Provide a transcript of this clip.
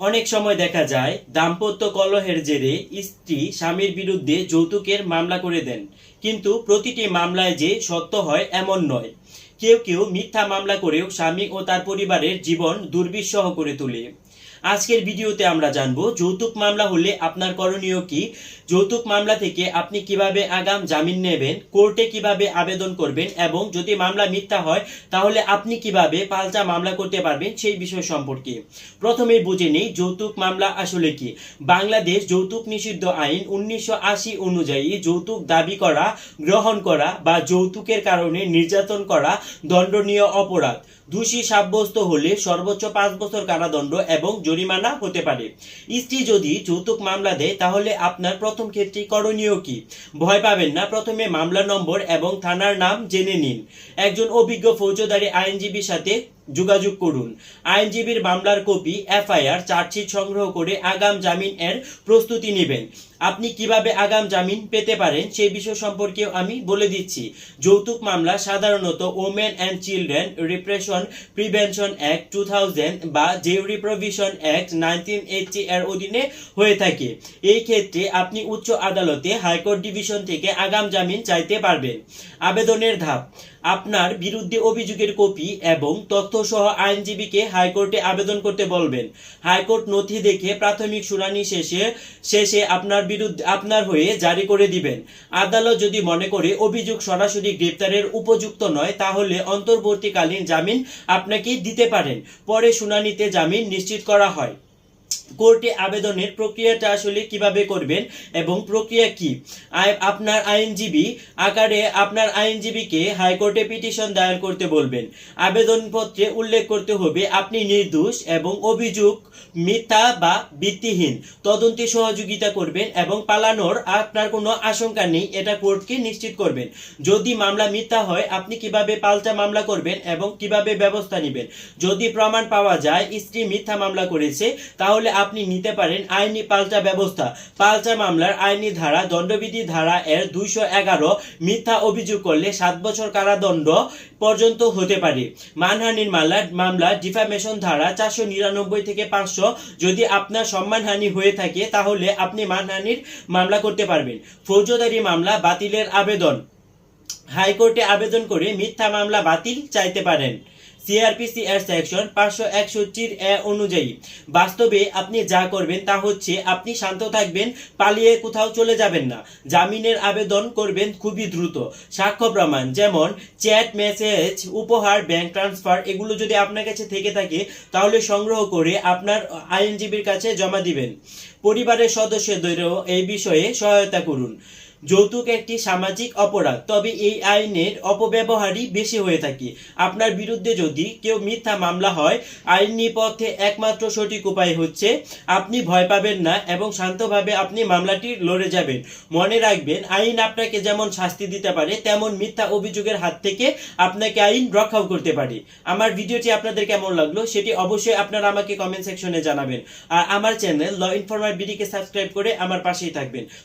অনেক সময় দেখা যায়, দাম্পত্য কলহের জেরে স্ত্রী স্বামীর বিরুদ্ধে যৌতুকের মামলা করে দেন। কিন্তু প্রতিটি মামলায় যে সত্য হয় এমন নয়। কেউ কেউ মিথ্যা মামলা করেও স্বামী ও তার পরিবারের জীবন দুর্বিষহ করে তোলে। আজকের ভিডিওতে আমরা জানব, যৌতুক মামলা হলে আপনার করণীয় কি? যৌতুক মামলা থেকে আপনি কীভাবে আগাম জামিন নেবেন? কোর্টে কীভাবে আবেদন করবেন? এবং যদি মামলা মিথ্যা হয়, তাহলে আপনি কীভাবে পাল্টা মামলা করতে পারবেন? সেই বিষয় সম্পর্কে। প্রথমে বুঝে নেই, যৌতুক মামলা আসলে কি? বাংলাদেশ যৌতুক নিষিদ্ধ আইন উনিশশো আশি অনুযায়ী যৌতুক দাবি করা, গ্রহণ করা বা যৌতুকের কারণে নির্যাতন করা দণ্ডনীয় অপরাধ। দোষী সাব্যস্ত হলে সর্বোচ্চ পাঁচ বছর কারাদণ্ড এবং জরিমানা হতে পারে। স্ত্রী যদি যৌতুক মামলা দেয়, তাহলে আপনার প্রথম ক্ষেত্রে করণীয় কি? ভয় পাবেন না। প্রথমে মামলা নম্বর এবং থানার নাম জেনে নিন। একজন অভিজ্ঞ ফৌজদারি আইনজীবীর সাথে যোগাযোগ করুন। আইনজীবীর মামলার কপি, এফআইআর, চার্জশিট সংগ্রহ করে আগাম জামিন এর প্রস্তুতি নেবেন। আপনি কীভাবে আগাম জামিন পেতে পারেন সেই বিষয় সম্পর্কেও আমি বলে দিচ্ছি। যৌতুক মামলা সাধারণত women and children repression prevention act two thousand বা dowry provision act nineteen eighty এর অধীনে হয়ে থাকে। এই ক্ষেত্রে আপনি উচ্চ আদালতে হাইকোর্ট ডিভিশন থেকে আগাম জামিন চাইতে পারবেন। আবেদনের ধাপ আপনার বিরুদ্ধে অভিযোগের কপি এবং তথ্য সহ আইনজীবীকে হাইকোর্টে আবেদন করতে বলবেন। হাইকোর্ট নথি দেখে প্রাথমিক শুনানি শেষে শেষে আপনার বিরুদ্ধে, আপনার হয়ে জারি করে দিবেন। আদালত যদি মনে করে অভিযোগ সরাসরি গ্রেপ্তারের উপযুক্ত নয়, তাহলে অন্তর্বর্তীকালীন জামিন আপনাকে দিতে পারেন। পরে শুনানিতে জামিন নিশ্চিত করা হয়। কোর্টে আবেদনের প্রক্রিয়াটা আসলে কীভাবে করবেন এবং প্রক্রিয়া কি? আপনার আইনজীবী আকারে আপনার আইনজীবীকে হাইকোর্টে পিটিশন দায়ের করতে বলবেন। আবেদনপত্রে উল্লেখ করতে হবে, আপনি নির্দোষ এবং অভিযোগ, মিথ্যা বা ভিত্তিহীন তদন্তে সহযোগিতা করবেন এবং পালানোর আপনার কোনো আশঙ্কা নেই, এটা কোর্টকে নিশ্চিত করবেন। যদি মামলা মিথ্যা হয়, আপনি কীভাবে পাল্টা মামলা করবেন এবং কীভাবে ব্যবস্থা নেবেন? যদি প্রমাণ পাওয়া যায়, স্ত্রী মিথ্যা মামলা করেছে, তাহলে আপনি নিতে পারেন আইনি পাল্টা ব্যবস্থা। পাল্টা মামলার আইনি ধারা, দণ্ডবিধি ধারা এর দুইশো এগারো, মিথ্যা অভিযোগ করলে সাত বছর কারাদণ্ড পর্যন্ত হতে পারে। মানহানির মামলা মামলা ডিফামেশন ধারা চারশো নিরানব্বই থেকে পাঁচশো। যদি আপনার সম্মানহানি হয়ে থাকে, তাহলে আপনি মানহানির মামলা করতে পারবেন। ফৌজদারি মামলা বাতিলের আবেদন। হাইকোর্টে আবেদন করে মিথ্যা মামলা বাতিল চাইতে পারেন। সিআরপিসি এর সেকশন পাঁচশো একষট্টির এ অনুযায়ী, বাস্তবে আপনি যা করবেন তা হচ্ছে আপনি শান্ত থাকবেন, পালিয়ে কোথাও চলে যাবেন না। জামিনের আবেদন করবেন খুবই দ্রুত। সাক্ষ্য প্রমাণ যেমন চ্যাট, মেসেজ, উপহার, ব্যাংক ট্রান্সফার এগুলো যদি আপনার কাছে থেকে থাকে, তাহলে সংগ্রহ করে আপনার আইনজীবীর কাছে জমা দিবেন। পরিবারের সদস্যদেরও এই বিষয়ে সহায়তা করুন। যৌতুক একটি সামাজিক অপরাধ, তবে এই আইনের অপব্যবহারই বেশি হয়ে থাকে। আপনার বিরুদ্ধে যদি কেউ মিথ্যা মামলা হয়, আইনি পথে একমাত্র সঠিক উপায় হচ্ছে আপনি ভয় পাবেন না এবং শান্তভাবে আপনি মামলাটি লড়ে যাবেন। মনে রাখবেন, আইন আপনাকে যেমন শাস্তি দিতে পারে, তেমন মিথ্যা অভিযোগের হাত থেকে আপনাকে আইন রক্ষাও করতে পারে। আমার ভিডিওটি আপনাদের কেমন লাগল সেটি অবশ্যই আপনারা আমাকে কমেন্ট সেকশনে জানাবেন। আর আমার চ্যানেল ল ইনফরমার বিডিকে সাবস্ক্রাইব করে আমার পাশেই থাকবেন।